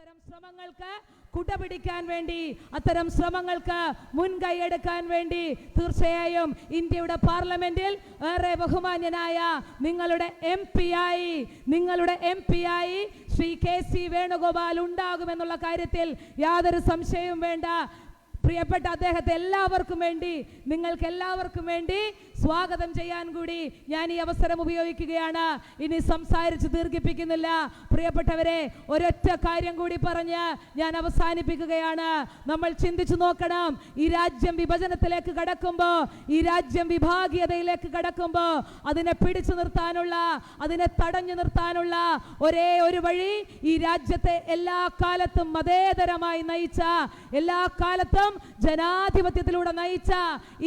അത്തരം ശ്രമങ്ങൾക്ക് കുടപിടിക്കാൻ വേണ്ടി അത്തരം ശ്രമങ്ങൾക്ക് മുൻകൈ എടുക്കാൻ വേണ്ടി തീർച്ചയായും ഇന്ത്യയുടെ പാർലമെന്റിൽ ഏറെ ബഹുമാന്യനായ നിങ്ങളുടെ എം പി ആയി നിങ്ങളുടെ എം പി ആയി ശ്രീ കെ സി വേണുഗോപാൽ ഉണ്ടാകുമെന്നുള്ള കാര്യത്തിൽ യാതൊരു സംശയവും വേണ്ട. പ്രിയപ്പെട്ട അദ്ദേഹത്തെ എല്ലാവർക്കും വേണ്ടി നിങ്ങൾക്ക് എല്ലാവർക്കും വേണ്ടി സ്വാഗതം ചെയ്യാൻ കൂടി ഞാൻ ഈ അവസരം ഉപയോഗിക്കുകയാണ്. ഇനി സംസാരിച്ച് ദീർഘിപ്പിക്കുന്നില്ല. പ്രിയപ്പെട്ടവരെ ഒരൊറ്റ കാര്യം കൂടി പറഞ്ഞ് ഞാൻ അവസാനിപ്പിക്കുകയാണ്. നമ്മൾ ചിന്തിച്ചു നോക്കണം ഈ രാജ്യം വിഭജനത്തിലേക്ക് കടക്കുമ്പോൾ ഈ രാജ്യം വിഭാഗീയതയിലേക്ക് കടക്കുമ്പോൾ അതിനെ പിടിച്ചു നിർത്താനുള്ള അതിനെ തടഞ്ഞു നിർത്താനുള്ള ഒരേ ഒരു വഴി ഈ രാജ്യത്തെ എല്ലാ കാലത്തും മതേതരമായി നയിച്ച എല്ലാ കാലത്തും ജനാധിപത്യത്തിലൂടെ നയിച്ച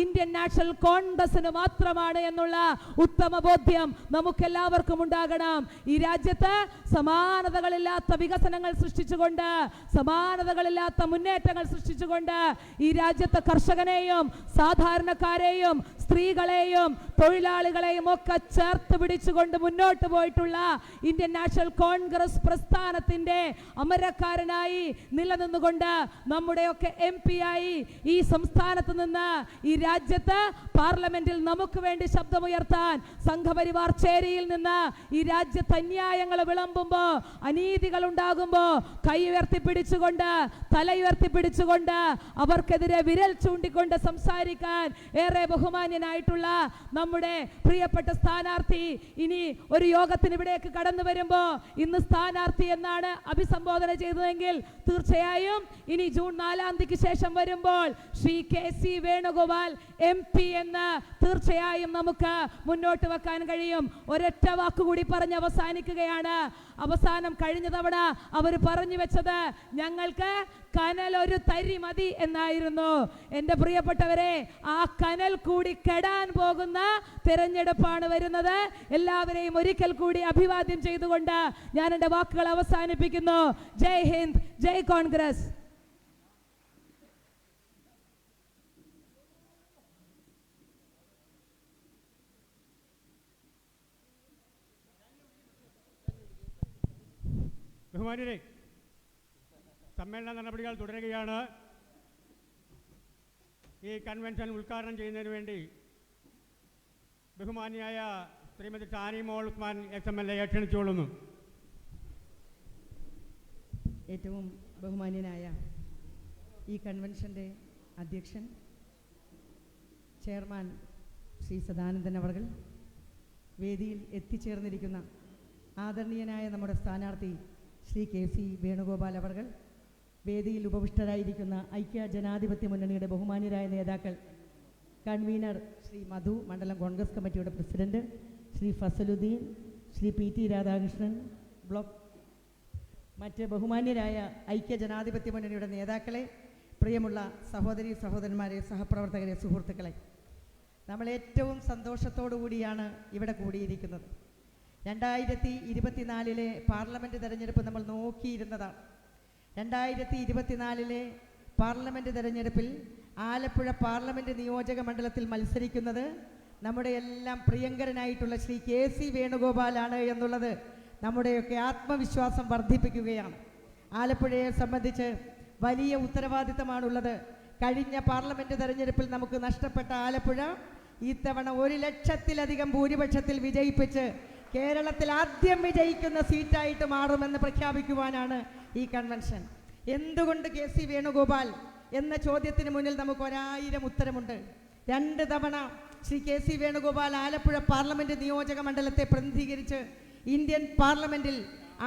ഇന്ത്യൻ നാഷണൽ കോൺഗ്രസിന് മാത്രമാണ് എന്നുള്ള ഉത്തമ ബോധ്യം നമുക്കെല്ലാവർക്കും ഉണ്ടാകണം. ഈ രാജ്യത്ത് സമാനതകളില്ലാത്ത വികസനങ്ങൾ സൃഷ്ടിച്ചുകൊണ്ട് സമാനതകളില്ലാത്ത മുന്നേറ്റങ്ങൾ സൃഷ്ടിച്ചുകൊണ്ട് ഈ രാജ്യത്തെ കർഷകനെയും സാധാരണക്കാരെയും സ്ത്രീകളെയും തൊഴിലാളികളെയും ഒക്കെ ചേർത്ത് പിടിച്ചുകൊണ്ട് മുന്നോട്ട് പോയിട്ടുള്ള ഇന്ത്യൻ നാഷണൽ കോൺഗ്രസ് പ്രസ്ഥാനത്തിന്റെ അമരക്കാരനായി നിലനിന്നുകൊണ്ട് നമ്മുടെയൊക്കെ എം ആയി ഈ സംസ്ഥാനത്ത് നിന്ന് ഈ രാജ്യത്ത് പാർലമെന്റിൽ നമുക്ക് വേണ്ടി ശബ്ദമുയർത്താൻ സംഘപരിവാർ ചേരിയിൽ നിന്ന് ഈ രാജ്യത്ത് അന്യായങ്ങൾ വിളമ്പുമ്പോ അനീതികൾ ഉണ്ടാകുമ്പോ കൈ ഉയർത്തിപ്പിടിച്ചുകൊണ്ട് തല ഉയർത്തിപ്പിടിച്ചുകൊണ്ട് അവർക്കെതിരെ വിരൽ ചൂണ്ടിക്കൊണ്ട് സംസാരിക്കാൻ ഏറെ ബഹുമാന്യനായിട്ടുള്ള നമ്മുടെ പ്രിയപ്പെട്ട സ്ഥാനാർത്ഥി ഇനി ഒരു യോഗത്തിന് ഇവിടേക്ക് കടന്നു വരുമ്പോ ഇന്ന് സ്ഥാനാർത്ഥി എന്നാണ് അഭിസംബോധന ചെയ്തതെങ്കിൽ തീർച്ചയായും ഇനി ജൂൺ നാലാം തീയതിക്ക് ശേഷം വരുമ്പോൾ Shri K C Venugopal M P എന്ന് തീർച്ചയായും നമുക്ക് മുന്നോട്ട് വെക്കാൻ കഴിയും. ഒരൊറ്റ വാക്കുകൂടി പറഞ്ഞ് അവസാനിക്കുകയാണ്. അവസാനം കഴിഞ്ഞ തവണ അവർ പറഞ്ഞു വെച്ചത് ഞങ്ങൾക്ക് കനൽ ഒരു തരി മതി എന്നായിരുന്നു. എന്റെ പ്രിയപ്പെട്ടവരെ ആ കനൽ കൂടി കെടാൻ പോകുന്ന തിരഞ്ഞെടുപ്പാണ് വരുന്നത്. എല്ലാവരെയും ഒരിക്കൽ കൂടി അഭിവാദ്യം ചെയ്തുകൊണ്ട് ഞാൻ എന്റെ വാക്കുകൾ അവസാനിപ്പിക്കുന്നു. ജയ് ഹിന്ദ് ജയ് കോൺഗ്രസ്. ബഹുമാനിരെ സമ്മേളന നടപടികൾ തുടരുകയാണ്. ഈ കൺവെൻഷൻ ഉദ്ഘാടനം ചെയ്യുന്നതിന് വേണ്ടി ബഹുമാനിയായ Shrimati Tanimol Usman M L A A ക്ഷണിച്ചുകൊള്ളുന്നു. ഏറ്റവും ബഹുമാന്യനായ ഈ കൺവെൻഷന്റെ അധ്യക്ഷൻ ചെയർമാൻ ശ്രീ സദാനന്ദൻ അവർകൾ വേദിയിൽ എത്തിച്ചേർന്നിരിക്കുന്ന ആദരണീയനായ നമ്മുടെ സ്ഥാനാർത്ഥി ശ്രീ കെ സി വേണുഗോപാൽ അവർ വേദിയിൽ ഉപവിഷ്ടരായിരിക്കുന്ന ഐക്യ ജനാധിപത്യ മുന്നണിയുടെ ബഹുമാന്യരായ നേതാക്കൾ കൺവീനർ ശ്രീ മധു മണ്ഡലം കോൺഗ്രസ് കമ്മിറ്റിയുടെ president Shri Fazaluddin Shri P T Radhakrishnan block മറ്റ് ബഹുമാന്യരായ ഐക്യ ജനാധിപത്യ മുന്നണിയുടെ നേതാക്കളെ പ്രിയമുള്ള സഹോദരി സഹോദരന്മാരെ സഹപ്രവർത്തകരെ സുഹൃത്തുക്കളെ നമ്മൾ ഏറ്റവും സന്തോഷത്തോടു കൂടിയാണ് ഇവിടെ കൂടിയിരിക്കുന്നത്. രണ്ടായിരത്തി ഇരുപത്തിനാലിലെ പാർലമെന്റ് തെരഞ്ഞെടുപ്പ് നമ്മൾ നോക്കിയിരുന്നതാണ്. രണ്ടായിരത്തി ഇരുപത്തിനാലിലെ പാർലമെന്റ് തെരഞ്ഞെടുപ്പിൽ ആലപ്പുഴ പാർലമെന്റ് നിയോജക മണ്ഡലത്തിൽ മത്സരിക്കുന്നത് നമ്മുടെ എല്ലാം പ്രിയങ്കരനായിട്ടുള്ള ശ്രീ കെ സി വേണുഗോപാലാണ് എന്നുള്ളത് നമ്മുടെയൊക്കെ ആത്മവിശ്വാസം വർദ്ധിപ്പിക്കുകയാണ്. ആലപ്പുഴയെ സംബന്ധിച്ച് വലിയ ഉത്തരവാദിത്തമാണുള്ളത്. കഴിഞ്ഞ പാർലമെന്റ് തെരഞ്ഞെടുപ്പിൽ നമുക്ക് നഷ്ടപ്പെട്ട ആലപ്പുഴ ഇത്തവണ ഒരു ലക്ഷത്തിലധികം ഭൂരിപക്ഷത്തിൽ വിജയിപ്പിച്ച് കേരളത്തിൽ ആദ്യം വിജയിക്കുന്ന സീറ്റായിട്ട് മാറുമെന്ന് പ്രഖ്യാപിക്കുവാനാണ് ഈ കൺവെൻഷൻ എന്തുകൊണ്ട് കെ സി വേണുഗോപാൽ എന്ന ചോദ്യത്തിന് മുന്നിൽ നമുക്ക് ഒരായിരം ഉത്തരമുണ്ട്. രണ്ട് തവണ Shri K C Venugopal Alappuzha parliament നിയോജക മണ്ഡലത്തെ പ്രതിനിധീകരിച്ച് ഇന്ത്യൻ പാർലമെന്റിൽ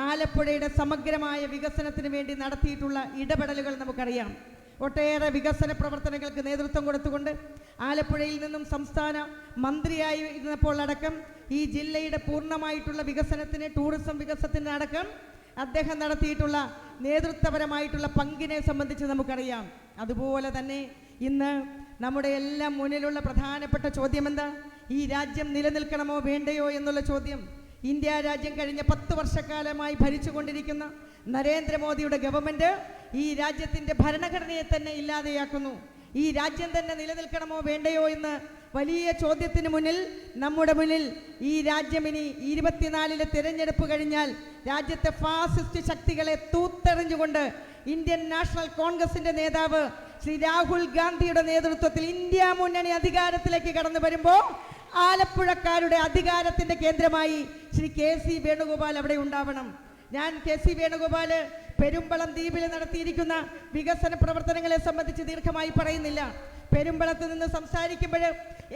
ആലപ്പുഴയുടെ സമഗ്രമായ വികസനത്തിന് വേണ്ടി നടത്തിയിട്ടുള്ള ഇടപെടലുകൾ നമുക്കറിയാം. ഒട്ടേറെ വികസന പ്രവർത്തനങ്ങൾക്ക് നേതൃത്വം കൊടുത്തുകൊണ്ട് ആലപ്പുഴയിൽ നിന്നും സംസ്ഥാന മന്ത്രിയായി ഇരുന്നപ്പോൾ അടക്കം ഈ ജില്ലയുടെ പൂർണമായിട്ടുള്ള വികസനത്തിന് ടൂറിസം വികസനത്തിന് അടക്കം അദ്ദേഹം നടത്തിയിട്ടുള്ള നേതൃത്വപരമായിട്ടുള്ള പങ്കിനെ സംബന്ധിച്ച് നമുക്കറിയാം. അതുപോലെ തന്നെ ഇന്ന് നമ്മുടെ എല്ലാം മുന്നിലുള്ള പ്രധാനപ്പെട്ട ചോദ്യം എന്താ ഈ രാജ്യം നിലനിൽക്കണമോ വേണ്ടയോ എന്നുള്ള ചോദ്യം. ഇന്ത്യ രാജ്യം കഴിഞ്ഞ പത്ത് വർഷക്കാലമായി ഭരിച്ചുകൊണ്ടിരിക്കുന്ന നരേന്ദ്രമോദിയുടെ ഗവൺമെന്റ് ഈ രാജ്യത്തിന്റെ ഭരണഘടനയെ തന്നെ ഇല്ലാതെയാക്കുന്നു. ഈ രാജ്യം തന്നെ നിലനിൽക്കണമോ വേണ്ടയോ എന്ന് വലിയ ചോദ്യത്തിന് മുന്നിൽ നമ്മുടെ മുന്നിൽ ഈ രാജ്യം ഇനി ഇരുപത്തിനാലിലെ തിരഞ്ഞെടുപ്പ് കഴിഞ്ഞാൽ രാജ്യത്തെ ഫാസിസ്റ്റ് ശക്തികളെ തൂത്തെറിഞ്ഞുകൊണ്ട് ഇന്ത്യൻ നാഷണൽ കോൺഗ്രസിന്റെ നേതാവ് ശ്രീ രാഹുൽ ഗാന്ധിയുടെ നേതൃത്വത്തിൽ ഇന്ത്യ മുന്നണി അധികാരത്തിലേക്ക് കടന്നു വരുമ്പോൾ ആലപ്പുഴക്കാരുടെ അധികാരത്തിന്റെ കേന്ദ്രമായി ശ്രീ കെ സി വേണുഗോപാൽ അവിടെ ഉണ്ടാവണം. ഞാൻ കെ സി വേണുഗോപാൽ പെരുമ്പളം ദ്വീപിൽ നടത്തിയിരിക്കുന്ന വികസന പ്രവർത്തനങ്ങളെ സംബന്ധിച്ച് ദീർഘമായി പറയുന്നില്ല. പെരുമ്പളത്ത് നിന്ന് സംസാരിക്കുമ്പോൾ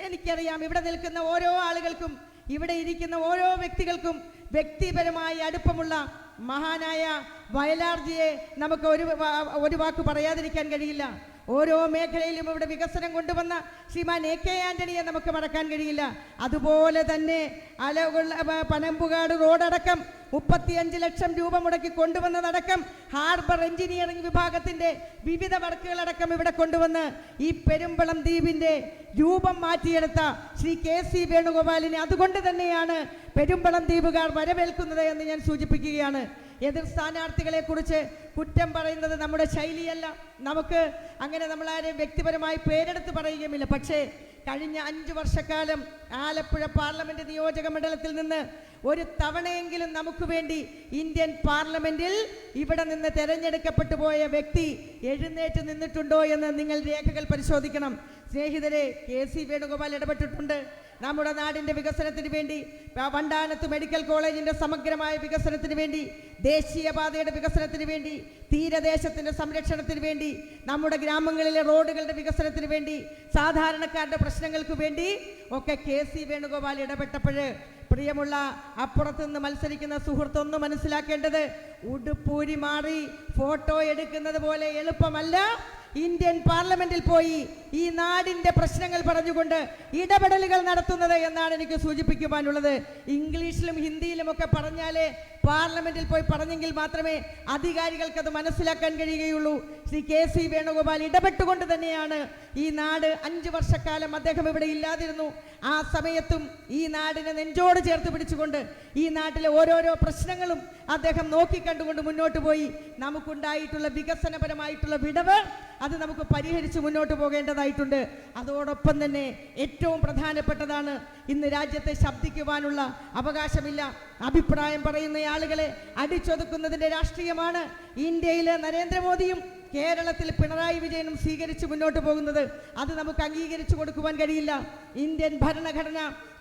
എനിക്കറിയാം ഇവിടെ നിൽക്കുന്ന ഓരോ ആളുകൾക്കും ഇവിടെ ഇരിക്കുന്ന ഓരോ വ്യക്തികൾക്കും വ്യക്തിപരമായി അടുപ്പമുള്ള മഹാനായ വയലാർജിയെ നമുക്ക് ഒരു ഒരു വാക്ക് പറയാതിരിക്കാൻ കഴിയില്ല. ഓരോ മേഖലയിലും ഇവിടെ വികസനം കൊണ്ടുവന്ന ശ്രീമാൻ എ കെ ആന്റണിയെ നമുക്ക് മറക്കാൻ കഴിയില്ല. അതുപോലെ തന്നെ അലകുള്ള പനമ്പുകാട് റോഡടക്കം മുപ്പത്തിയഞ്ച് ലക്ഷം രൂപ മുടക്കി കൊണ്ടുവന്നതടക്കം ഹാർബർ എഞ്ചിനീയറിംഗ് വിഭാഗത്തിന്റെ വിവിധ വർക്കുകളടക്കം ഇവിടെ കൊണ്ടുവന്ന് ഈ പെരുമ്പളം ദ്വീപിന്റെ രൂപം മാറ്റിയെടുത്ത ശ്രീ കെ സി വേണുഗോപാലിനെ അതുകൊണ്ട് തന്നെയാണ് പെരുമ്പളം ദ്വീപുകാർ വരവേൽക്കുന്നത് എന്ന് ഞാൻ സൂചിപ്പിക്കുകയാണ്. എതിർ സ്ഥാനാർത്ഥികളെ കുറിച്ച് കുറ്റം പറയുന്നത് നമ്മുടെ ശൈലിയല്ല. നമുക്ക് അങ്ങനെ നമ്മളാരെയും വ്യക്തിപരമായി പേരെടുത്ത് പറയുകയുമില്ല. പക്ഷേ കഴിഞ്ഞ അഞ്ച് വർഷക്കാലം ആലപ്പുഴ പാർലമെന്റ് നിയോജക മണ്ഡലത്തിൽ നിന്ന് ഒരു തവണയെങ്കിലും നമുക്ക് വേണ്ടി ഇന്ത്യൻ പാർലമെന്റിൽ ഇവിടെ നിന്ന് തെരഞ്ഞെടുക്കപ്പെട്ടു പോയ വ്യക്തി എഴുന്നേറ്റ് നിന്നിട്ടുണ്ടോ എന്ന് നിങ്ങൾ രേഖകൾ പരിശോധിക്കണം. സ്നേഹിതരെ കെ സി വേണുഗോപാൽ ഇടപെട്ടിട്ടുണ്ട്. നമ്മുടെ നാടിന്റെ വികസനത്തിന് വേണ്ടി വണ്ടാനത്ത് മെഡിക്കൽ കോളേജിന്റെ സമഗ്രമായ വികസനത്തിന് വേണ്ടി ദേശീയപാതയുടെ വികസനത്തിന് വേണ്ടി തീരദേശത്തിന്റെ സംരക്ഷണത്തിന് വേണ്ടി നമ്മുടെ ഗ്രാമങ്ങളിലെ റോഡുകളുടെ വികസനത്തിന് വേണ്ടി സാധാരണക്കാരുടെ പ്രശ്നങ്ങൾക്ക് വേണ്ടി ഒക്കെ കെ സി വേണുഗോപാൽ ഇടപെട്ടപ്പോൾ പ്രിയമുള്ള അപ്പുറത്തു നിന്ന് മത്സരിക്കുന്ന സുഹൃത്തൊന്ന് മനസ്സിലാക്കേണ്ടത് ഉടുപ്പൂരി മാറി ഫോട്ടോ എടുക്കുന്നത് പോലെ എളുപ്പമല്ല. ഇന്ത്യൻ പാർലമെന്റിൽ പോയി ഈ നാടിന്റെ പ്രശ്നങ്ങൾ പറഞ്ഞുകൊണ്ട് ഇടപെടലുകൾ നടത്തുന്നത് എന്നാണ് എനിക്ക് സൂചിപ്പിക്കുവാനുള്ളത്. ഇംഗ്ലീഷിലും ഹിന്ദിയിലും ഒക്കെ പറഞ്ഞാലേ പാർലമെന്റിൽ പോയി പറഞ്ഞെങ്കിൽ മാത്രമേ അധികാരികൾക്ക് അത് മനസ്സിലാക്കാൻ കഴിയുകയുള്ളൂ. ശ്രീ കെ സി വേണുഗോപാൽ ഇടപെട്ടുകൊണ്ട് തന്നെയാണ് ഈ നാട് അഞ്ചു വർഷക്കാലം അദ്ദേഹം ഇവിടെ ഇല്ലാതിരുന്നു. ആ സമയത്തും ഈ നാടിനെ നെഞ്ചോട് ചേർത്ത് പിടിച്ചുകൊണ്ട് ഈ നാട്ടിലെ ഓരോരോ പ്രശ്നങ്ങളും അദ്ദേഹം നോക്കിക്കണ്ടുകൊണ്ട് മുന്നോട്ട് പോയി. നമുക്കുണ്ടായിട്ടുള്ള വികസനപരമായിട്ടുള്ള വിടവ് അത് നമുക്ക് പരിഹരിച്ച് മുന്നോട്ട് പോകേണ്ടതായിട്ടുണ്ട്. അതോടൊപ്പം തന്നെ ഏറ്റവും പ്രധാനപ്പെട്ടതാണ് ഇന്ന് രാജ്യത്തെ ശബ്ദിക്കുവാനുള്ള അവകാശമില്ല. അഭിപ്രായം പറയുന്ന ആളുകളെ അടിച്ചൊതുക്കുന്നതിന്റെ രാഷ്ട്രീയമാണ്. ഇന്ത്യയിലെ നരേന്ദ്രമോദിയും കേരളത്തിൽ പിണറായി വിജയനും സ്വീകരിച്ച് മുന്നോട്ട് പോകുന്നത് അത് നമുക്ക് അംഗീകരിച്ചു കൊടുക്കുവാൻ കഴിയില്ല. ഇന്ത്യൻ ഭരണഘടന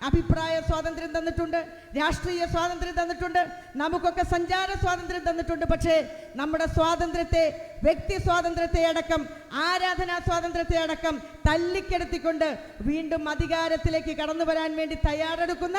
അഭിപ്രായ സ്വാതന്ത്ര്യം തന്നിട്ടുണ്ട് രാഷ്ട്രീയ സ്വാതന്ത്ര്യം തന്നിട്ടുണ്ട് നമുക്കൊക്കെ സഞ്ചാര സ്വാതന്ത്ര്യം തന്നിട്ടുണ്ട്. പക്ഷേ നമ്മുടെ സ്വാതന്ത്ര്യത്തെ വ്യക്തി സ്വാതന്ത്ര്യത്തെ അടക്കം ആരാധനാ സ്വാതന്ത്ര്യത്തെ അടക്കം തല്ലിക്കെടുത്തിക്കൊണ്ട് വീണ്ടും അധികാരത്തിലേക്ക് കടന്നു വരാൻ വേണ്ടി തയ്യാറെടുക്കുന്ന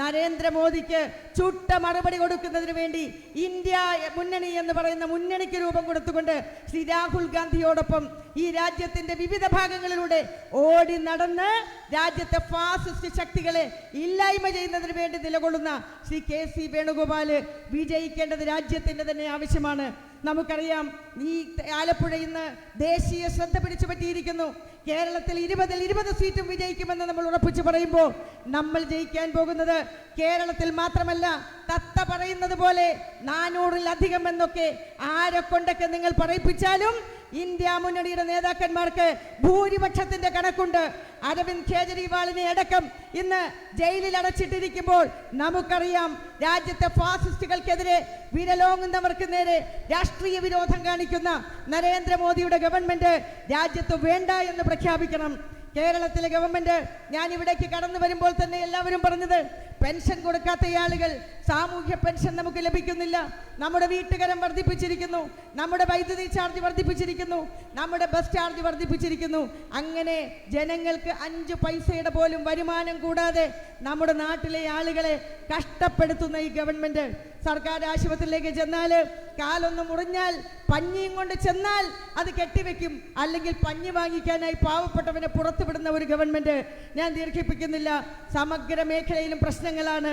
നരേന്ദ്രമോദിക്ക് ചുട്ട മറുപടി കൊടുക്കുന്നതിന് വേണ്ടി ഇന്ത്യ മുന്നണി എന്ന് പറയുന്ന മുന്നണിക്ക് രൂപം കൊടുത്തുകൊണ്ട് ശ്രീ രാഹുൽ ഗാന്ധിയോടൊപ്പം ഈ രാജ്യത്തിന്റെ വിവിധ ഭാഗങ്ങളിലൂടെ ഓടി നടന്ന് രാജ്യത്തെ ഫാസിസ്റ്റ് ശക്തികളെ ഇല്ലായ്മ ചെയ്യുന്നതിന് വേണ്ടി നിലകൊള്ളുന്ന ശ്രീ കെ സി വേണുഗോപാൽ വിജയിക്കേണ്ടത് രാജ്യത്തിന്റെ തന്നെ ആവശ്യമാണ്. നമുക്കറിയാം ഈ ആലപ്പുഴ ഇന്ന് ദേശീയ ശ്രദ്ധ പിടിച്ചു പറ്റിയിരിക്കുന്നു. കേരളത്തിൽ ഇരുപതിൽ ഇരുപത് സീറ്റും വിജയിക്കുമെന്ന് നമ്മൾ ഉറപ്പിച്ചു പറയുമ്പോൾ നമ്മൾ ജയിക്കാൻ പോകുന്നത് കേരളത്തിൽ മാത്രമല്ല തത്ത പറയുന്നത് പോലെ നാനൂറിലധികം എന്നൊക്കെ ആരെ കൊണ്ടൊക്കെ നിങ്ങൾ പറയിപ്പിച്ചാലും ഇന്ത്യ മുന്നണിയുടെ നേതാക്കന്മാർക്ക് ഭൂരിപക്ഷത്തിന്റെ കണക്കുണ്ട്. അരവിന്ദ് കേജ്രിവാളിനെ അടക്കം ഇന്ന് ജയിലിൽ അടച്ചിട്ടിരിക്കുമ്പോൾ നമുക്കറിയാം രാജ്യത്തെ ഫാസിസ്റ്റുകൾക്കെതിരെ വിരലോങ്ങുന്നവർക്ക് നേരെ രാഷ്ട്രീയ വിരോധം കാണിക്കുന്ന നരേന്ദ്രമോദിയുടെ ഗവൺമെന്റ് രാജ്യത്ത് വേണ്ട എന്ന് പ്രഖ്യാപിക്കണം. കേരളത്തിലെ ഗവൺമെന്റ് ഞാൻ ഇവിടേക്ക് കടന്നു വരുമ്പോൾ തന്നെ എല്ലാവരും പറഞ്ഞത് പെൻഷൻ കൊടുക്കാത്ത ആളുകൾ സാമൂഹ്യ പെൻഷൻ നമുക്ക് ലഭിക്കുന്നില്ല. നമ്മുടെ വീട്ടുകരം വർദ്ധിപ്പിച്ചിരിക്കുന്നു. നമ്മുടെ വൈദ്യുതി ചാർജ് വർദ്ധിപ്പിച്ചിരിക്കുന്നു. നമ്മുടെ ബസ് ചാർജ് വർദ്ധിപ്പിച്ചിരിക്കുന്നു. അങ്ങനെ ജനങ്ങൾക്ക് അഞ്ച് പൈസയുടെ പോലും വരുമാനം കൂടാതെ നമ്മുടെ നാട്ടിലെ ആളുകളെ കഷ്ടപ്പെടുത്തുന്ന ഈ ഗവൺമെന്റ് സർക്കാർ ആശുപത്രിയിലേക്ക് ചെന്നാൽ കാലൊന്ന് മുറിഞ്ഞാൽ പഞ്ഞിയും കൊണ്ട് ചെന്നാൽ അത് കെട്ടിവെക്കും. അല്ലെങ്കിൽ പഞ്ഞി വാങ്ങിക്കാനായി പാവപ്പെട്ടവനെ പുറത്തുവിടുന്ന ഒരു ഗവൺമെന്റ് ഞാൻ ദീർഘിപ്പിക്കുന്നില്ല. സമഗ്ര മേഖലയിലും പ്രശ്നങ്ങളാണ്.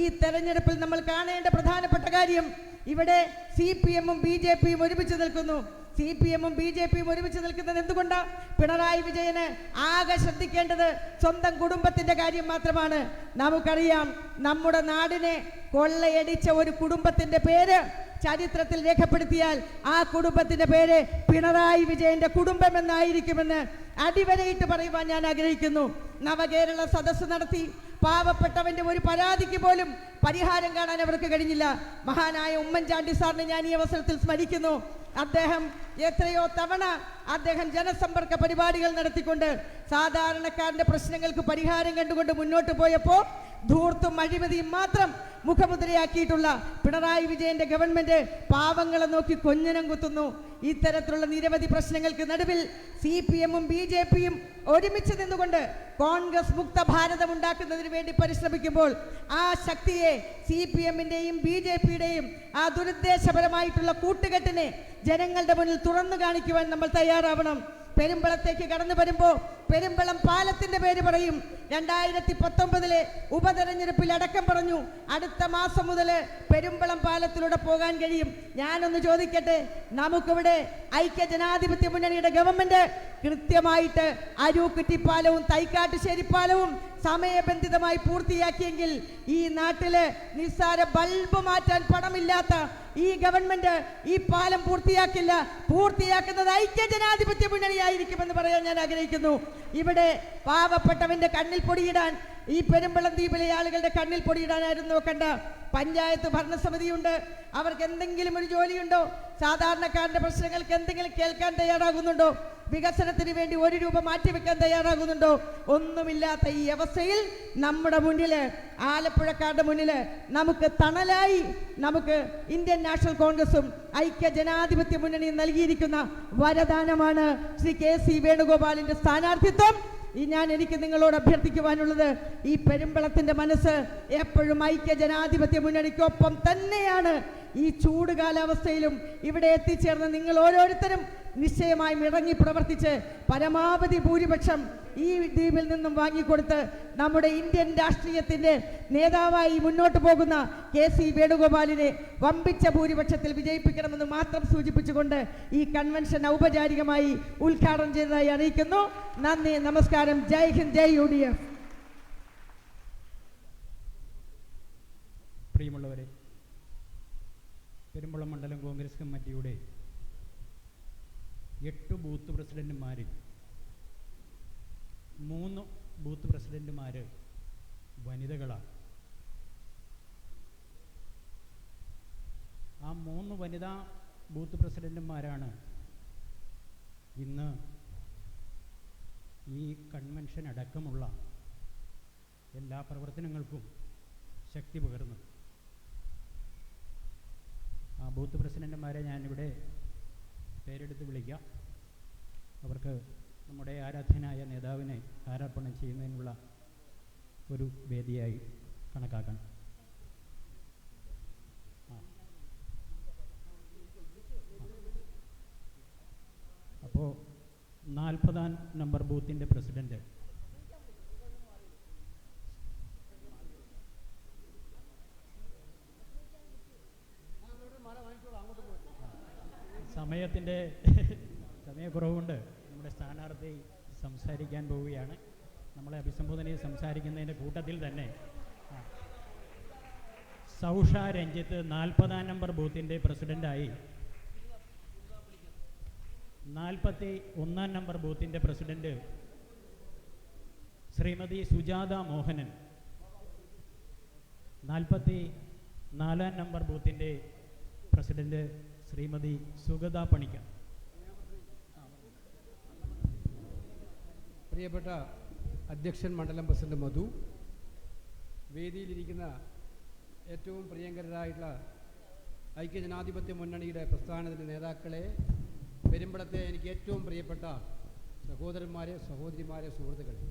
ഈ തെരഞ്ഞെടുപ്പിൽ നമ്മൾ കാണേണ്ട പ്രധാനപ്പെട്ട കാര്യം ഇവിടെ സി പി എമ്മും ബി ജെ പിയും ഒരുമിച്ച് നിൽക്കുന്നു. സി പി എമ്മും ബി ജെ പിയും ഒരുമിച്ച് നിൽക്കുന്നത് എന്തുകൊണ്ട്? പിണറായി വിജയന് ആകെ ശ്രദ്ധിക്കേണ്ടത് സ്വന്തം കുടുംബത്തിന്റെ കാര്യം മാത്രമാണ്. നമുക്കറിയാം നമ്മുടെ നാടിനെ കൊള്ളയടിച്ച ഒരു കുടുംബത്തിന്റെ പേര് ചരിത്രത്തിൽ രേഖപ്പെടുത്തിയാൽ ആ കുടുംബത്തിന്റെ പേര് പിണറായി വിജയന്റെ കുടുംബം എന്നായിരിക്കുമെന്ന് അടിവരയിട്ട് പറയുവാൻ ഞാൻ ആഗ്രഹിക്കുന്നു. നവകേരള സദസ്സ് നടത്തി പാവപ്പെട്ടവന്റെ ഒരു പരാതിക്ക് പോലും പരിഹാരം കാണാൻ അവർക്ക് കഴിഞ്ഞില്ല. മഹാനായ ഉമ്മൻചാണ്ടി സാറിനെ ഞാൻ ഈ അവസരത്തിൽ സ്മരിക്കുന്നു. അദ്ദേഹം എത്രയോ തവണ അദ്ദേഹം ജനസമ്പർക്ക പരിപാടികൾ നടത്തിക്കൊണ്ട് സാധാരണക്കാരന്റെ പ്രശ്നങ്ങൾക്ക് പരിഹാരം കണ്ടുകൊണ്ട് മുന്നോട്ട് പോയപ്പോൾ ധൂർത്തും അഴിമതിയും മാത്രം മുഖമുദ്രയാക്കിയിട്ടുള്ള പിണറായി വിജയന്റെ ഗവൺമെന്റ് പാവങ്ങളെ നോക്കി കൊഞ്ഞനം കുത്തുന്നു. ഇത്തരത്തിലുള്ള നിരവധി പ്രശ്നങ്ങൾക്ക് നടുവിൽ സി പി എമ്മും ബി ജെ പിയും ഒരുമിച്ച് നിന്നുകൊണ്ട് കോൺഗ്രസ് മുക്ത ഭാരതം ഉണ്ടാക്കുന്നതിന് വേണ്ടി പരിശ്രമിക്കുമ്പോൾ ആ ശക്തിയെ സി പി എമ്മിന്റെയും ബി ജെ പിയുടെയും ആ ദുരുദ്ദേശപരമായിട്ടുള്ള കൂട്ടുകെട്ടിനെ ജനങ്ങളുടെ മുന്നിൽ തുറന്നു കാണിക്കുവാൻ നമ്മൾ തയ്യാറാവണം. പെരുമ്പളത്തേക്ക് കടന്നു വരുമ്പോൾ പെരുമ്പളം പാലത്തിന്റെ പേര് പറയും. രണ്ടായിരത്തി പത്തൊമ്പതിലെ ഉപതെരഞ്ഞെടുപ്പിൽ അടക്കം പറഞ്ഞു. അടുത്ത മാസം മുതൽ പെരുമ്പളം പാലത്തിലൂടെ പോകാൻ കഴിയും. ഞാനൊന്ന് ചോദിക്കട്ടെ നമുക്കിവിടെ ഐക്യ ജനാധിപത്യ മുന്നണിയുടെ ഗവൺമെന്റ് കൃത്യമായിട്ട് അരൂക്കുറ്റിപ്പാലവും തൈക്കാട്ടുശ്ശേരി പാലവും സമയബന്ധിതമായി പൂർത്തിയാക്കിയെങ്കിൽ ഈ നാട്ടിൽ നിസ്സാര ബൾബ് മാറ്റാൻ പണമില്ലാത്ത ഈ ഗവൺമെന്റ് ഈ പാലം പൂർത്തിയാക്കില്ല. പൂർത്തിയാക്കുന്നത് ഐക്യ ജനാധിപത്യ മുന്നണിയായിരിക്കുമെന്ന് പറയാൻ ഞാൻ ആഗ്രഹിക്കുന്നു. ഇവിടെ പാവപ്പെട്ടവന്റെ കണ്ണിൽ പൊടിയിടാൻ ഈ പെരുമ്പളം ദ്വീപിലെ ആളുകളുടെ കണ്ണിൽ പൊടിയിടാനായിരുന്നു നോക്കണ്ട പഞ്ചായത്ത് ഭരണസമിതിയുണ്ട്. അവർക്ക് എന്തെങ്കിലും ഒരു ജോലിയുണ്ടോ? സാധാരണക്കാരന്റെ പ്രശ്നങ്ങൾക്ക് എന്തെങ്കിലും കേൾക്കാൻ തയ്യാറാകുന്നുണ്ടോ? വികസനത്തിന് വേണ്ടി ഒരു രൂപ മാറ്റിവെക്കാൻ തയ്യാറാകുന്നുണ്ടോ? ഒന്നുമില്ലാത്ത ഈ അവസ്ഥയിൽ നമ്മുടെ മുന്നിൽ ആലപ്പുഴക്കാരുടെ മുന്നിൽ നമുക്ക് തണലായി നമുക്ക് ഇന്ത്യൻ നാഷണൽ കോൺഗ്രസും ഐക്യ ജനാധിപത്യ മുന്നണിയും നൽകിയിരിക്കുന്ന വരദാനമാണ് ശ്രീ കെ സി വേണുഗോപാലിന്റെ സ്ഥാനാർത്ഥിത്വം. ഈ ഞാൻ എനിക്ക് നിങ്ങളോട് അഭ്യർത്ഥിക്കുവാനുള്ളത് ഈ പെരുമ്പളത്തിന്റെ മനസ്സ് എപ്പോഴും ഐക്യ ജനാധിപത്യ മുന്നണിക്കൊപ്പം തന്നെയാണ്. ഈ ചൂട് കാലാവസ്ഥയിലും ഇവിടെ എത്തിച്ചേർന്ന നിങ്ങൾ ഓരോരുത്തരും നിശ്ചയമായും ഇറങ്ങി പ്രവർത്തിച്ച് പരമാവധി ഭൂരിപക്ഷം ഈ ദ്വീപിൽ നിന്നും വാങ്ങിക്കൊടുത്ത് നമ്മുടെ ഇന്ത്യൻ രാഷ്ട്രീയത്തിന്റെ നേതാവായി മുന്നോട്ട് പോകുന്ന കെ സി വേണുഗോപാലിനെ വമ്പിച്ച ഭൂരിപക്ഷത്തിൽ വിജയിപ്പിക്കണമെന്ന് മാത്രം സൂചിപ്പിച്ചുകൊണ്ട് ഈ കൺവെൻഷൻ ഔപചാരികമായി ഉദ്ഘാടനം ചെയ്തതായി അറിയിക്കുന്നു. നന്ദി നമസ്കാരം. ജയ് ഹിന്ദ് ജയ് യു ഡി എഫ്. പ്രിയമുള്ളവരെ പെരുമ്പളം മണ്ഡലം കോൺഗ്രസ് കമ്മിറ്റിയുടെ എട്ട് ബൂത്ത് പ്രസിഡന്റുമാരിൽ മൂന്ന് ബൂത്ത് പ്രസിഡന്റുമാർ വനിതകളാണ് ആ മൂന്ന് വനിതാ ബൂത്ത് പ്രസിഡന്റുമാരാണ് ഇന്ന് ഈ കൺവെൻഷൻ അടക്കമുള്ള എല്ലാ പ്രവർത്തനങ്ങൾക്കും ശക്തി പകർന്നത്. ആ ബൂത്ത് പ്രസിഡന്റുമാരെ ഞാനിവിടെ പേരെടുത്ത് വിളിക്കാം അവർക്ക് നമ്മുടെ ആരാധ്യനായ നേതാവിനെ ആരാപ്പണം ചെയ്യുന്നതിനുള്ള ഒരു വേദിയായി കണക്കാക്കണം അപ്പോൾ നാൽപ്പതാം നമ്പർ ബൂത്തിന്റെ പ്രസിഡന്റ് സമയത്തിന്റെ സമയക്കുറവുകൊണ്ട് നമ്മുടെ സ്ഥാനാർത്ഥി സംസാരിക്കാൻ പോവുകയാണ്. നമ്മളെ അഭിസംബോധനയിൽ സംസാരിക്കുന്നതിന്റെ കൂട്ടത്തിൽ തന്നെ സൗഷ രഞ്ജിത്ത് നാൽപ്പതാം നമ്പർ ബൂത്തിന്റെ പ്രസിഡന്റായി നാൽപ്പത്തി ഒന്നാം നമ്പർ ബൂത്തിന്റെ പ്രസിഡന്റ് ശ്രീമതി സുജാത മോഹനൻ നാൽപ്പത്തി നാലാം നമ്പർ ബൂത്തിന്റെ പ്രസിഡന്റ് ശ്രീമതി സുഗത പണിക്കർ. പ്രിയപ്പെട്ട അധ്യക്ഷൻ മണ്ഡലം പ്രസിഡന്റ് മധു വേദിയിലിരിക്കുന്ന ഏറ്റവും പ്രിയങ്കരായിട്ടുള്ള ഐക്യജനാധിപത്യ മുന്നണിയുടെ പ്രസ്ഥാനത്തിന്റെ നേതാക്കളെ പെരുമ്പടത്തെ എനിക്ക് ഏറ്റവും പ്രിയപ്പെട്ട സഹോദരന്മാരെ സഹോദരിമാരെ സുഹൃത്തുക്കളെ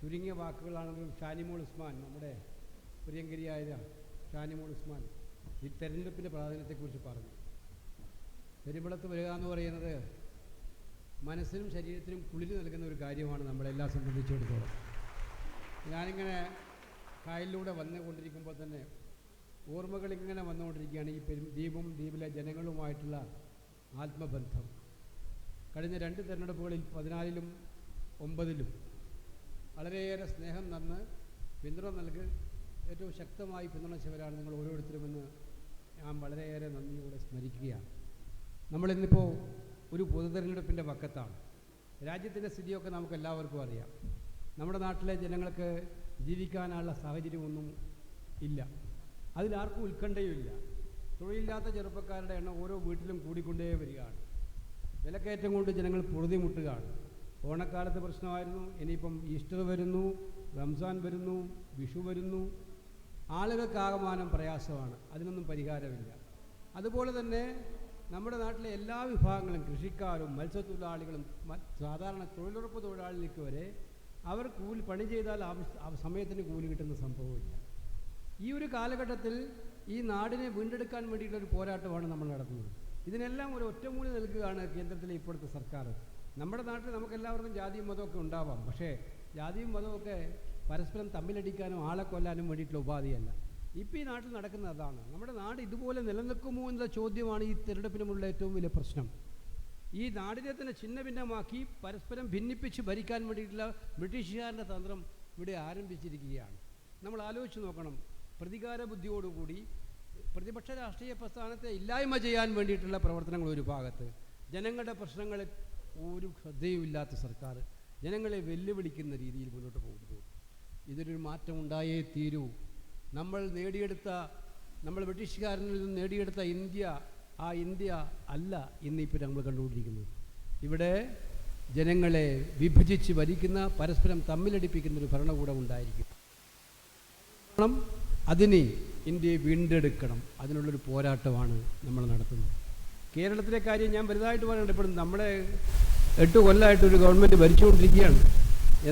ചുരുങ്ങിയ വാക്കുകളാണെങ്കിലും ഷാനിമോൾ ഉസ്മാൻ നമ്മുടെ പ്രിയങ്കരിയായ ഷാനിമോൾ ഉസ്മാൻ ഈ തെരഞ്ഞെടുപ്പിന്റെ പ്രാധാന്യത്തെക്കുറിച്ച് പറഞ്ഞു. പെരുമ്പളത്ത് വരിക എന്ന് പറയുന്നത് മനസ്സിനും ശരീരത്തിനും കുളിര് നൽകുന്ന ഒരു കാര്യമാണ് നമ്മളെല്ലാം സംബന്ധിച്ചിടത്തോളം. ഞാനിങ്ങനെ കായലിലൂടെ വന്നുകൊണ്ടിരിക്കുമ്പോൾ തന്നെ ഓർമ്മകൾ ഇങ്ങനെ വന്നുകൊണ്ടിരിക്കുകയാണ് ഈ പെരും ദ്വീപും ദ്വീപിലെ ജനങ്ങളുമായിട്ടുള്ള ആത്മബന്ധം. കഴിഞ്ഞ രണ്ട് തെരഞ്ഞെടുപ്പുകളിൽ പതിനാലിലും ഒമ്പതിലും വളരെയേറെ സ്നേഹം തന്ന് പിന്തുണ നൽകി ഏറ്റവും ശക്തമായി പിന്തുണച്ചവരാണ് നിങ്ങൾ ഓരോരുത്തരുമെന്ന് ഞാൻ വളരെയേറെ നന്ദിയോടെ സ്മരിക്കുകയാണ്. നമ്മളിന്നിപ്പോൾ ഒരു പൊതു തെരഞ്ഞെടുപ്പിന്റെ പക്കത്താണ് രാജ്യത്തിന്റെ സ്ഥിതിയൊക്കെ നമുക്ക് എല്ലാവർക്കും അറിയാം. നമ്മുടെ നാട്ടിലെ ജനങ്ങൾക്ക് ജീവിക്കാനുള്ള സാഹചര്യമൊന്നും ഇല്ല. അതിലാർക്കും ഉത്കണ്ഠയുമില്ല തൊഴിലില്ലാത്ത ചെറുപ്പക്കാരുടെ എണ്ണം ഓരോ വീട്ടിലും കൂടിക്കൊണ്ടേ വരികയാണ്. വിലക്കയറ്റം കൊണ്ട് ജനങ്ങൾ പൊറുതിമുട്ടുകയാണ്. ഓണക്കാലത്ത് പ്രശ്നമായിരുന്നു. ഇനിയിപ്പം ഈസ്റ്റർ വരുന്നു റംസാൻ വരുന്നു വിഷു വരുന്നു. ആളുകൾക്കാകമാനം പ്രയാസമാണ്. അതിനൊന്നും പരിഹാരമില്ല. അതുപോലെ തന്നെ നമ്മുടെ നാട്ടിലെ എല്ലാ വിഭാഗങ്ങളും കൃഷിക്കാരും മത്സ്യത്തൊഴിലാളികളും സാധാരണ തൊഴിലുറപ്പ് തൊഴിലാളികൾക്ക് വരെ അവർ കൂലി പണി ചെയ്താൽ സമയത്തിന് കൂലി കിട്ടുന്ന സംഭവമില്ല. ഈ ഒരു കാലഘട്ടത്തിൽ ഈ നാടിനെ വീണ്ടെടുക്കാൻ വേണ്ടിയിട്ടുള്ള ഒരു പോരാട്ടമാണ് നമ്മൾ നടത്തുന്നത്. ഇതിനെല്ലാം ഒരു ഒറ്റമൂലി നൽകുകയാണ് കേന്ദ്രത്തിലെ ഇപ്പോഴത്തെ സർക്കാർ. നമ്മുടെ നാട്ടിൽ നമുക്കെല്ലാവർക്കും ജാതിയും മതമൊക്കെ ഉണ്ടാവാം. പക്ഷേ ജാതിയും മതമൊക്കെ പരസ്പരം തമ്മിലടിക്കാനും ആളെ കൊല്ലാനും വേണ്ടിയിട്ടുള്ള ഉപാധിയല്ല. ഇപ്പോൾ ഈ നാട്ടിൽ നടക്കുന്ന അതാണ്. നമ്മുടെ നാട് ഇതുപോലെ നിലനിൽക്കുമോ എന്ന ചോദ്യമാണ് ഈ തിരഞ്ഞെടുപ്പിനുമുള്ള ഏറ്റവും വലിയ പ്രശ്നം. ഈ നാടിനെ തന്നെ ഛിന്ന ഭിന്നമാക്കി പരസ്പരം ഭിന്നിപ്പിച്ച് ഭരിക്കാൻ വേണ്ടിയിട്ടുള്ള ബ്രിട്ടീഷുകാരന്റെ തന്ത്രം ഇവിടെ ആരംഭിച്ചിരിക്കുകയാണ്. നമ്മൾ ആലോചിച്ച് നോക്കണം. പ്രതികാര ബുദ്ധിയോടുകൂടി പ്രതിപക്ഷ രാഷ്ട്രീയ പ്രസ്ഥാനത്തെ ഇല്ലായ്മ ചെയ്യാൻ വേണ്ടിയിട്ടുള്ള പ്രവർത്തനങ്ങൾ ഒരു ഭാഗത്ത് ജനങ്ങളുടെ പ്രശ്നങ്ങളെ ഒരു ശ്രദ്ധയുമില്ലാത്ത സർക്കാർ ജനങ്ങളെ വെല്ലുവിളിക്കുന്ന രീതിയിൽ മുന്നോട്ട് പോകുന്നു ഇതിനൊരു മാറ്റം ഉണ്ടായേ തീരൂ. നമ്മൾ നേടിയെടുത്ത നമ്മൾ ബ്രിട്ടീഷുകാരിൽ നിന്ന് നേടിയെടുത്ത ഇന്ത്യ ആ ഇന്ത്യ അല്ല ഇന്നിപ്പോൾ നമ്മൾ കണ്ടുകൊണ്ടിരിക്കുന്നത്. ഇവിടെ ജനങ്ങളെ വിഭജിച്ച് ഭരിക്കുന്ന പരസ്പരം തമ്മിലടിപ്പിക്കുന്ന ഒരു ഭരണകൂടം ഉണ്ടായിരിക്കും. അതിനെ ഇന്ത്യയെ വീണ്ടെടുക്കണം. അതിനുള്ളൊരു പോരാട്ടമാണ് നമ്മൾ നടത്തുന്നത്. കേരളത്തിലെ കാര്യം ഞാൻ വലുതായിട്ട് പറയണ്ട ഇപ്പോഴും നമ്മുടെ എട്ട് കൊല്ലമായിട്ട് ഒരു ഗവൺമെന്റ് ഭരിച്ചുകൊണ്ടിരിക്കുകയാണ്.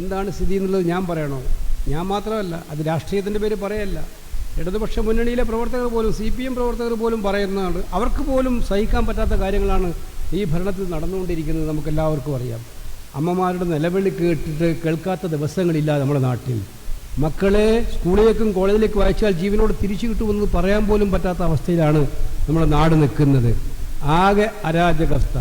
എന്താണ് സ്ഥിതി എന്നുള്ളത് ഞാൻ പറയണോ? ഞാൻ മാത്രമല്ല അത് രാഷ്ട്രീയത്തിന്റെ പേര് പറയല്ല. ഇടതുപക്ഷ മുന്നണിയിലെ പ്രവർത്തകർ പോലും സി പി എം പ്രവർത്തകർ പോലും പറയുന്നതാണ്. അവർക്ക് പോലും സഹിക്കാൻ പറ്റാത്ത കാര്യങ്ങളാണ് ഈ ഭരണത്തിൽ നടന്നുകൊണ്ടിരിക്കുന്നത് നമുക്കെല്ലാവർക്കും അറിയാം. അമ്മമാരുടെ നിലവിളി കേട്ടിട്ട് കേൾക്കാത്ത ദിവസങ്ങളില്ല നമ്മുടെ നാട്ടിൽ. മക്കളെ സ്കൂളിലേക്കും കോളേജിലേക്കും അയച്ചാൽ ജീവനോട് തിരിച്ചു കിട്ടുമെന്ന് പറയാൻ പോലും പറ്റാത്ത അവസ്ഥയിലാണ് നമ്മുടെ നാട് നിൽക്കുന്നത്. ആകെ അരാജകസ്ഥ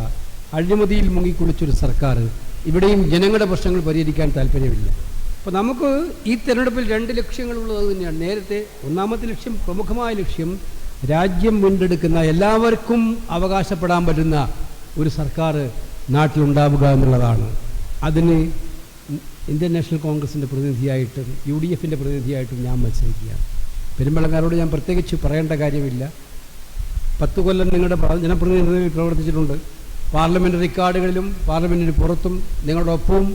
അഴിമതിയിൽ മുങ്ങിക്കുളിച്ചൊരു സർക്കാർ. ഇവിടെയും ജനങ്ങളുടെ പ്രശ്നങ്ങൾ പരിഹരിക്കാൻ താല്പര്യമില്ല. അപ്പോൾ നമുക്ക് ഈ തിരഞ്ഞെടുപ്പിൽ രണ്ട് ലക്ഷ്യങ്ങളുള്ളത് തന്നെയാണ്. നേരത്തെ ഒന്നാമത്തെ ലക്ഷ്യം പ്രമുഖമായ ലക്ഷ്യം രാജ്യം വീണ്ടെടുക്കുന്ന എല്ലാവർക്കും അവകാശപ്പെടാൻ പറ്റുന്ന ഒരു സർക്കാർ നാട്ടിലുണ്ടാവുക എന്നുള്ളതാണ്. അതിന് ഇന്ത്യൻ നാഷണൽ കോൺഗ്രസിന്റെ പ്രതിനിധിയായിട്ടും യു ഡി എഫിന്റെ പ്രതിനിധിയായിട്ടും ഞാൻ മത്സരിക്കുകയാണ്. പെരുമ്പളക്കാരോട് ഞാൻ പ്രത്യേകിച്ച് പറയേണ്ട കാര്യമില്ല. പത്ത് കൊല്ലം നിങ്ങളുടെ ജനപ്രതിനിധികളിൽ പ്രവർത്തിച്ചിട്ടുണ്ട്. പാർലമെന്റ് റിക്കാർഡുകളിലും പാർലമെന്റിന് പുറത്തും നിങ്ങളുടെ ഒപ്പവും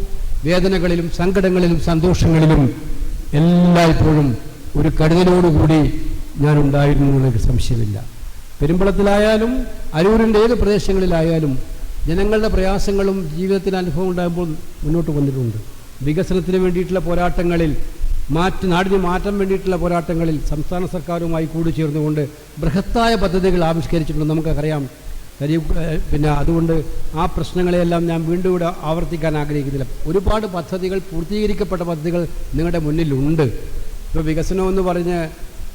വേദനകളിലും സങ്കടങ്ങളിലും സന്തോഷങ്ങളിലും എല്ലായ്പ്പോഴും ഒരു കരുതലോടുകൂടി ഞാൻ ഉണ്ടായിരുന്നു എന്നുള്ളൊരു സംശയമില്ല. പെരുമ്പളത്തിലായാലും അരൂരിന്റെ ഏത് പ്രദേശങ്ങളിലായാലും ജനങ്ങളുടെ പ്രയാസങ്ങളും ജീവിതത്തിന് അനുഭവം ഉണ്ടാകുമ്പോൾ മുന്നോട്ട് വന്നിട്ടുണ്ട്. വികസനത്തിന് വേണ്ടിയിട്ടുള്ള പോരാട്ടങ്ങളിൽ മാറ്റ് നാടിന് മാറ്റം വേണ്ടിയിട്ടുള്ള പോരാട്ടങ്ങളിൽ സംസ്ഥാന സർക്കാരുമായി കൂടിച്ചേർന്നുകൊണ്ട് ബൃഹത്തായ പദ്ധതികൾ ആവിഷ്കരിച്ചിട്ടുണ്ട്. നമുക്കറിയാം പിന്നെ അതുകൊണ്ട് ആ പ്രശ്നങ്ങളെയെല്ലാം ഞാൻ വീണ്ടും ഇവിടെ ആവർത്തിക്കാൻ ആഗ്രഹിക്കുന്നില്ല. ഒരുപാട് പദ്ധതികൾ പൂർത്തീകരിക്കപ്പെട്ട പദ്ധതികൾ നിങ്ങളുടെ മുന്നിലുണ്ട്. ഇപ്പോൾ വികസനമെന്ന് പറഞ്ഞ്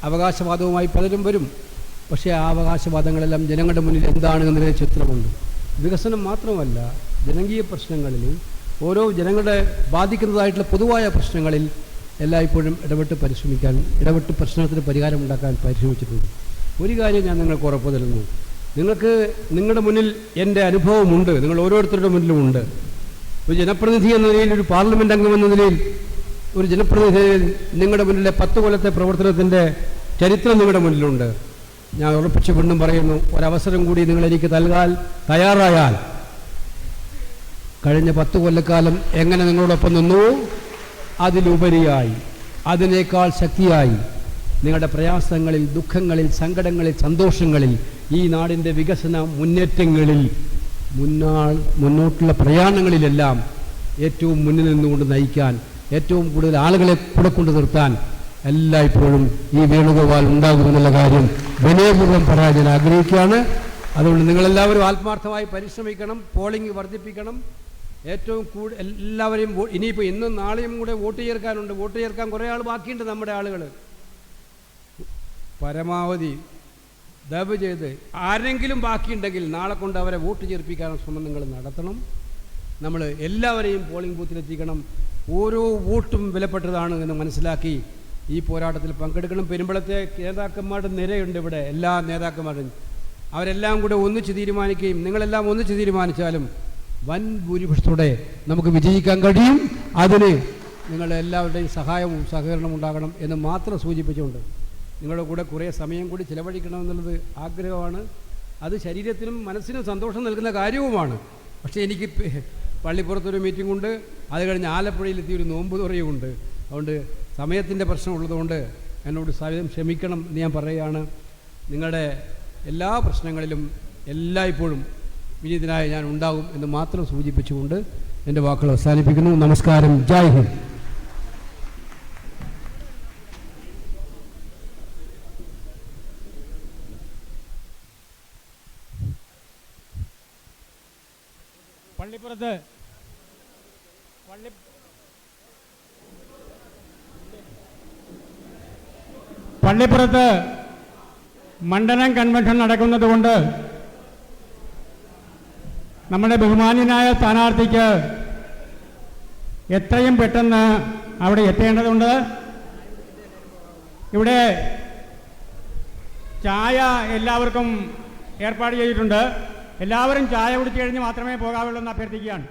അവകാശവാദവുമായി പലരും വരും. പക്ഷേ ആ അവകാശവാദങ്ങളെല്ലാം ജനങ്ങളുടെ മുന്നിൽ എന്താണ് എന്നതിന് ചിത്രമുണ്ട്. വികസനം മാത്രമല്ല ജനകീയ പ്രശ്നങ്ങളിൽ ഓരോ ജനങ്ങളുടെ ബാധിക്കുന്നതായിട്ടുള്ള പൊതുവായ പ്രശ്നങ്ങളിൽ എല്ലായ്പ്പോഴും ഇടപെട്ട് പരിശ്രമിക്കാൻ ഇടപെട്ട് പ്രശ്നത്തിന് പരിഹാരം ഉണ്ടാക്കാൻ പരിശ്രമിച്ചിട്ടുണ്ട്. ഒരു കാര്യം ഞാൻ നിങ്ങൾക്ക് ഉറപ്പ് തരുന്നു. നിങ്ങൾക്ക് നിങ്ങളുടെ മുന്നിൽ എന്റെ അനുഭവമുണ്ട്. നിങ്ങൾ ഓരോരുത്തരുടെ മുന്നിലുമുണ്ട്. ഒരു ജനപ്രതിനിധി എന്ന നിലയിൽ ഒരു പാർലമെന്റ് അംഗം എന്ന നിലയിൽ ഒരു ജനപ്രതിനിധി നിങ്ങളുടെ മുന്നിലെ പത്ത് കൊല്ലത്തെ പ്രവർത്തനത്തിന്റെ ചരിത്രം നിങ്ങളുടെ മുന്നിലുണ്ട്. ഞാൻ ഉറപ്പിച്ച് വീണ്ടും പറയുന്നു ഒരവസരം കൂടി നിങ്ങൾ എനിക്ക് നൽകാൻ തയ്യാറായാൽ കഴിഞ്ഞ പത്ത് കൊല്ലക്കാലം എങ്ങനെ നിങ്ങളോടൊപ്പം നിന്നു? അതിലുപരിയായി. അതിനേക്കാൾ ശക്തിയായി. നിങ്ങളുടെ പ്രയാസങ്ങളിൽ ദുഃഖങ്ങളിൽ സങ്കടങ്ങളിൽ സന്തോഷങ്ങളിൽ ഈ നാടിന്റെ വികസന മുന്നേറ്റങ്ങളിൽ മുന്നാൾ മുന്നോട്ടുള്ള പ്രയാണങ്ങളിലെല്ലാം ഏറ്റവും മുന്നിൽ നിന്നുകൊണ്ട് നയിക്കാൻ ഏറ്റവും കൂടുതൽ ആളുകളെ കൂടെ കൊണ്ടു നിർത്താൻ എല്ലായ്പ്പോഴും ഈ വേണുഗോപാൽ ഉണ്ടാകുമെന്നുള്ള കാര്യം വിനയപൂർവം പറയാൻ ഞാൻ ആഗ്രഹിക്കുകയാണ്. അതുകൊണ്ട് നിങ്ങളെല്ലാവരും ആത്മാർത്ഥമായി പരിശ്രമിക്കണം പോളിംഗ് വർദ്ധിപ്പിക്കണം. ഏറ്റവും കൂടുതൽ എല്ലാവരെയും ഇനിയിപ്പോൾ ഇന്നും നാളെയും കൂടെ വോട്ട് ചേർക്കാനുണ്ട്. വോട്ട് ചേർക്കാൻ കുറേ ആൾ ബാക്കിയുണ്ട് നമ്മുടെ ആളുകൾ പരമാവധി ദയവ് ചെയ്ത് ആരെങ്കിലും ബാക്കിയുണ്ടെങ്കിൽ നാളെ കൊണ്ട് അവരെ വോട്ട് ചേർപ്പിക്കാനുള്ള ശ്രമം നിങ്ങൾ നടത്തണം. നമ്മൾ എല്ലാവരെയും പോളിംഗ് ബൂത്തിലെത്തിക്കണം ഓരോ വോട്ടും വിലപ്പെട്ടതാണ് എന്ന് മനസ്സിലാക്കി ഈ പോരാട്ടത്തിൽ പങ്കെടുക്കണം. പെരുമ്പളത്തെ നേതാക്കന്മാരുടെ നിരയുണ്ട് ഇവിടെ. എല്ലാ നേതാക്കന്മാരും. അവരെല്ലാം കൂടെ ഒന്നിച്ച് തീരുമാനിക്കുകയും നിങ്ങളെല്ലാം ഒന്നിച്ച് തീരുമാനിച്ചാലും വൻ ഭൂരിപക്ഷത്തോടെ നമുക്ക് വിജയിക്കാൻ കഴിയും. അതിന് നിങ്ങളെല്ലാവരുടെയും സഹായവും സഹകരണവും ഉണ്ടാകണം എന്ന് മാത്രം സൂചിപ്പിച്ചുകൊണ്ട് നിങ്ങളുടെ കൂടെ കുറേ സമയം കൂടി ചിലവഴിക്കണമെന്നുള്ളത് ആഗ്രഹമാണ്. അത് ശരീരത്തിനും മനസ്സിനും സന്തോഷം നൽകുന്ന കാര്യവുമാണ്. പക്ഷേ എനിക്ക് പള്ളിപ്പുറത്തൊരു മീറ്റിംഗ് ഉണ്ട് അത് കഴിഞ്ഞ് ആലപ്പുഴയിലെത്തി ഒരു നോമ്പ് തുറയുമുണ്ട്. അതുകൊണ്ട് സമയത്തിന്റെ പ്രശ്നമുള്ളതുകൊണ്ട് എന്നോട് സ്വയം ക്ഷമിക്കണം എന്ന് ഞാൻ പറയുകയാണ്. നിങ്ങളുടെ എല്ലാ പ്രശ്നങ്ങളിലും എല്ലായ്പ്പോഴും വിനീതനായി ഞാൻ ഉണ്ടാകും എന്ന് മാത്രം സൂചിപ്പിച്ചുകൊണ്ട് എന്റെ വാക്കുകൾ അവസാനിപ്പിക്കുന്നു. നമസ്കാരം. ജയ് ഹിന്ദ് പള്ളിപ്പുറത്ത് പള്ളി പള്ളിപ്പുറത്ത് മണ്ഡലം കൺവെൻഷൻ നടക്കുന്നതുകൊണ്ട് നമ്മുടെ ബഹുമാന്യനായ സ്ഥാനാർത്ഥിക്ക് എത്രയും പെട്ടെന്ന് അവിടെ എത്തേണ്ടതുണ്ട്. ഇവിടെ ചായ എല്ലാവർക്കും ഏർപ്പാട് ചെയ്തിട്ടുണ്ട്. എല്ലാവരും ചായ കുടിച്ചു കഴിഞ്ഞ് മാത്രമേ പോകാവുള്ളൂ എന്ന് അഭ്യർത്ഥിക്കുകയാണ്.